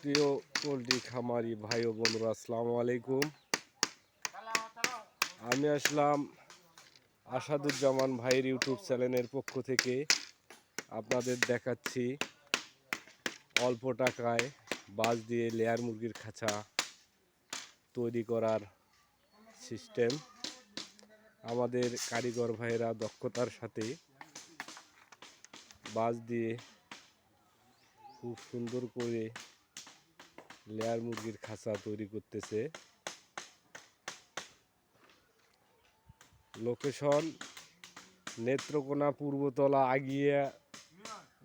প্রিয় পোলট্রি খামারি ভাই ও বন্ধুরা, আসসালামু আলাইকুম। আমি আসলাম আসাদুজ্জামান ভাইয়ের ইউটিউব চ্যানেলের পক্ষ থেকে। আপনাদের দেখাচ্ছি অল্প টাকায় বাঁশ দিয়ে লেয়ার মুরগির খাঁচা তৈরি করার সিস্টেম। আমাদের কারিগর ভাইয়েরা দক্ষতার সাথে বাঁশ দিয়ে খুব সুন্দর করে লেয়ার মুরগির খাঁচা তৈরি করতেছে। লোকেশন নেত্রকোনা পূর্বতলা আগিয়া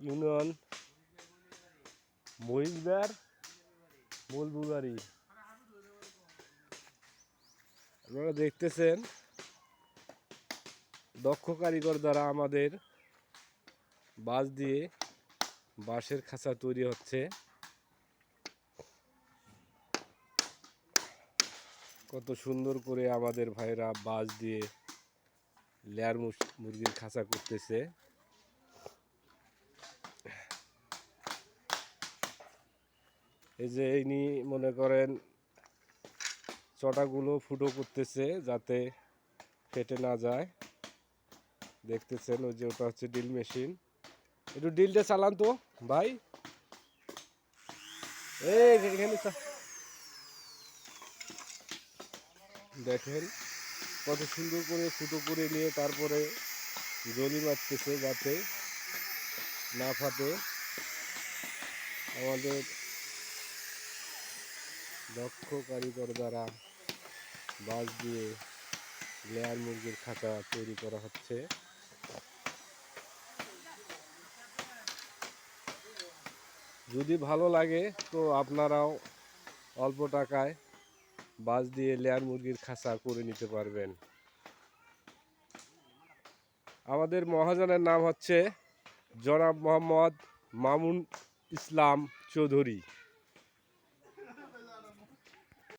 ইউনিয়ন মহিষদার মূলবুগারি আপনারা দেখতেছেন, দক্ষ কারিগর দ্বারা আমাদের বাঁশ দিয়ে বাঁশের খাঁচা তৈরি হচ্ছে। কত সুন্দর করে আমাদের ভাইরা বাঁশ দিয়ে লেয়ার মুরগির খাঁচা করতেছে। এই যে ইনি মনে করেন চটাগুলো ফুটো করতেছে যাতে ফেটে না যায়। দেখতেছেন ওই যে ওটা হচ্ছে ডিল মেশিন। একটু ডিলটা চালান তো, ভাই। এই এখানে দেখেন, কত সুন্দর করে ফুটো করে নিয়ে তারপরে জলি মারতেছে যাতে না ফাটে। আমাদের দক্ষ কারিগর দ্বারা বাঁশ দিয়ে লেয়ার মুরগির খাঁচা তৈরি করা হচ্ছে। যদি ভালো লাগে তো আপনারাও অল্প টাকায় বাঁশ দিয়ে লেয়ার মুরগির খাঁচা করে নিতে পারবেন। আমাদের মহাজনের নাম হচ্ছে জনাব মোহাম্মদ মামুন ইসলাম চৌধুরী।